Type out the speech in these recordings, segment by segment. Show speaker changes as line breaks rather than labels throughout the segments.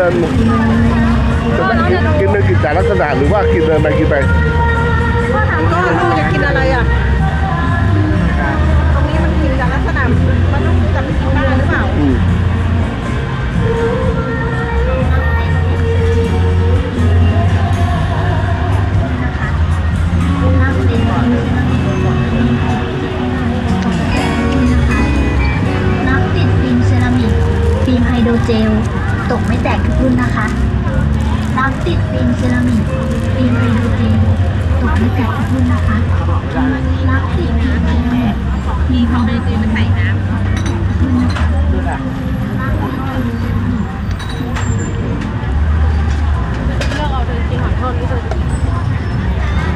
ดินจะไปกินเป็นกิจจาลักษณะหรือว่ากินเดินไปกินไป
ก็ลูกจะกินอะไรอะ นนะคะน้ำ
ติดฟิล์มเซรามิกฟิล์มไฮโดรเจนตกไม่แตกทุกรุ่นนะคะน้ำติดฟิล์มเซรามิกฟิล์มไฮโดเจลมันใส่น้ำ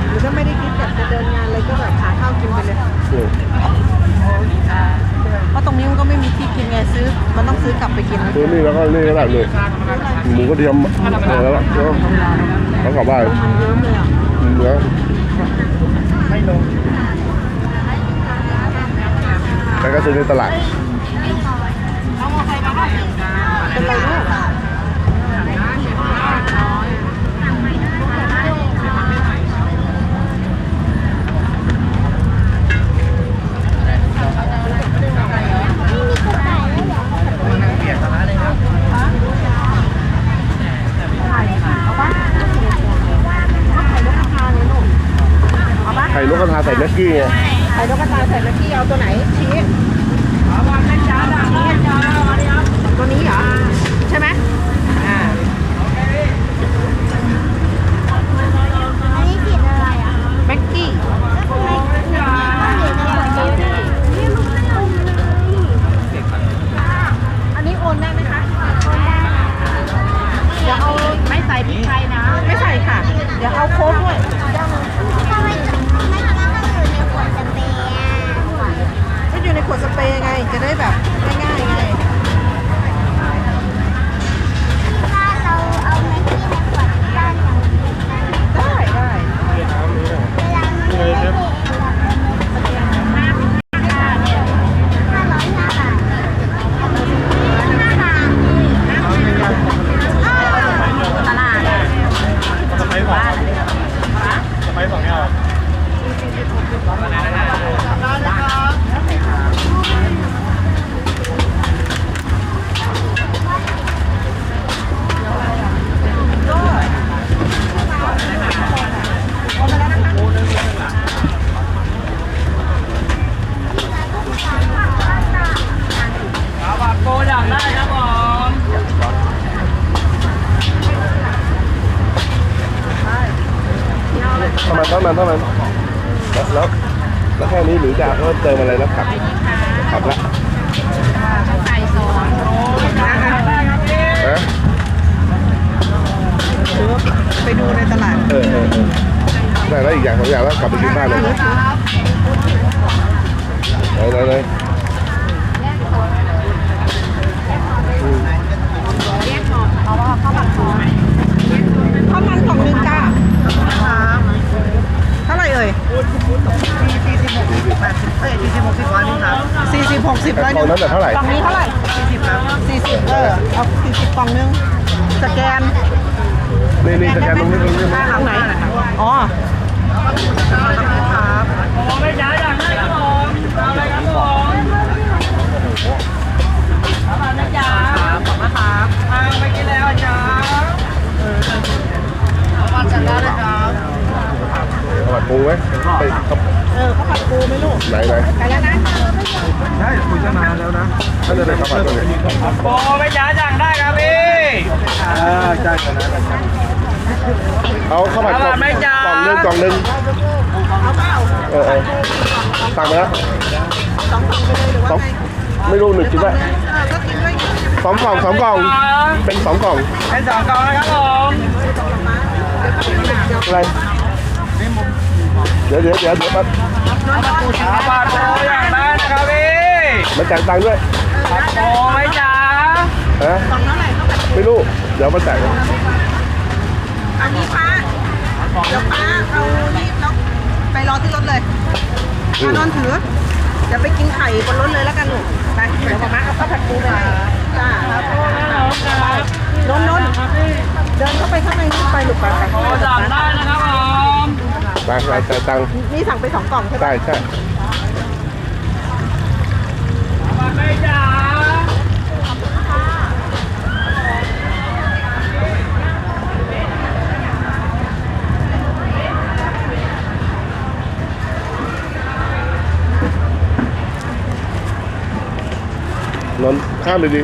หรือถ้าไม่ได้คิดอยากจะเดินงานเลยก็แบบหาข้าวกินไปเลย
อืม
เพราะตรงนี้มันก็ไม่มีที่กินไงซื้อ มันต้อง ซื้อกลับไปกิน
คือนี่แล้วก็นี่ก็ได้เลยหมูกระเทียมเออแล้วก็แล้วกลับบ้าน
มันเยิ้มเลยอะ
เนื้อแต่ก็ซื้อในตลาด
เป็นไรลูก
ไข่น กกระทาใส่แม็กกี้ไง
ไข่นกกระทาใส่เมื่อกี้เอาตัวไหนชี้ตัวนี้เหรอใช่ไหมอ่า
อันนี้ผิดอะไรอะ
แม็กกี้อันนี้โอนได้ไหมคะเดี๋ยวเอาไม่ใส่พริกไทยนะ ไม่ใส่ค่ะ เดี๋ยวเอาโค้กด้วย
ทำไมไม่ทำให้มันอยู่ในขวดสเปรย์อะ
ก็อยู่ในขวดสเปรย์ไง จะได้แบบง่ายๆไง
ถ้าเราเอาแม็กกี้ในขวดบ้านอย่างนี้ได้
ได้ได้
เวลามันไม่ได้เทห้าร้อยห้าบาทห้าบาท
ตลาด
โกอยากได้ครับผม
เท่านั้นเท่านั้นเท่านั้นแล้วแล้วแล้วแค่นี้หรือจะเพิ่มเติมอะไรนะผักผักละ
ไก่สองนะคะ
ฮะ
หรือว่าไปดูในตลาด
เออเออเออได้แล้วอีกอย่างสองอย่างแล้วกลับไปกินบ้านเลยไหนไหนไหนอืม
ข้าวมันกล่องหนึ่งจ้าเท่าไหร่เอ่ยสี่สิบหกสิบ ร้อยห
ต
นึ่
อน
ง
นั้นแต่เท่าไหร่
กล่องนี้เท่าไหร่สี่สิบครับสี่สิบเออเอาสี่สิบกล่องหนึงสแกน
นี่นี่สแกนตรงนี้ตรงนี้
หลังไหนอ๋อ
โอ้ไม่จ๋าอยากได้ครับผมเอาเลยครับผมเอามานะจ๊ะขอบคุณครับเอาไปกินแล้วจ้าเอามาจัดได้เลยครับ
ตลาด ปูไหมไปครับ
เออข้าวผัดปูไหมลูก
ไหนไหน
ไปแล้วนะ
ท่านจะได้ข้าวผัดตรงไหน
โอ้ไม่จ๋าอยากได้ครับพี่
เอาข้าวผัดกล่องกล่องหนึงกล่องหนึง
เอาเปล่า
เออเออสั่งไปแล้ว
สองกล่องไปเลยหรือ
สอ
ว่างไง
ไม่รู้หนึ่งกินได้
เออก็กินด้วย
สองกล่องสองกล่องเป็นสองกล่อง
เป็นสองกล่องนะครับผม
อะไร เดี๋ยวเดี๋ยวเดี๋ยวเดี๋ยวมา
เอาบาทโอ้อยากได้นะครับพี่
มาจ่ายตังค์ด้วย
โอ้ไม่จ๋า
ฮะ
กล่องเท่าไหร่ข้าวผัดปู
ไม่รู้ เดี๋ยวมาจ่ายกัน
อันนี้ป้าเดี๋ยวป้าเอานี่แล้วไปรอที่รถเลยมานอนถือ เดี๋ยวไปกินไข่บนรถเลยแล้วกันลูกไปเดี๋ยวมาม่าเอาข้าวผัดปูไปให้จ้า
ครับ
นนท์นนท์ไปลูกไปไป
โอ้สั่งได้นะครับผม
ไปไปจ่ายตังค์
นี่สั่งไปสองกล่องใช่ไหม
ใช่ใช่
มาไม่จ๋า
นนท์ข้ามเลยดิ